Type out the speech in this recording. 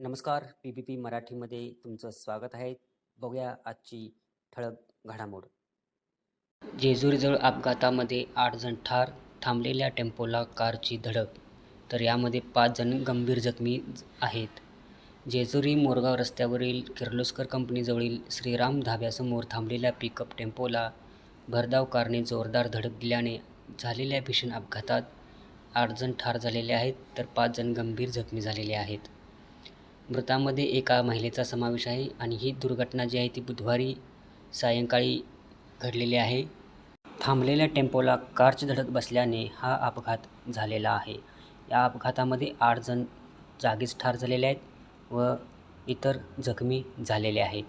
नमस्कार पी बी पी मराठीमध्ये तुमचं स्वागत आहे. बघूया आजची ठळक घडामोड. जेजुरीजवळ अपघातामध्ये आठ जण ठार थांबलेल्या टेम्पोला कारची धडक. तर यामध्ये पाच जण गंभीर जखमी आहेत. जेजुरी मोरगाव रस्त्यावरील किर्लोस्कर कंपनीजवळील श्रीराम धाब्यासमोर थांबलेल्या पिकअप टेम्पोला भरधाव कारने जोरदार धडक दिल्याने झालेल्या भीषण अपघातात आठ जण ठार झालेले आहेत तर पाच जण गंभीर जखमी झालेले आहेत. मृतामध्ये एका महिलेचा समावेश आहे आणि ही दुर्घटना जी आहे ती बुधवारी सायंकाळी घडलेली आहे. थांबलेल्या टेम्पोला कारची धडक बसल्याने हा अपघात झालेला आहे. या अपघातामध्ये आठ जण जागीच ठार झालेले आहेत व इतर जखमी झालेले आहेत.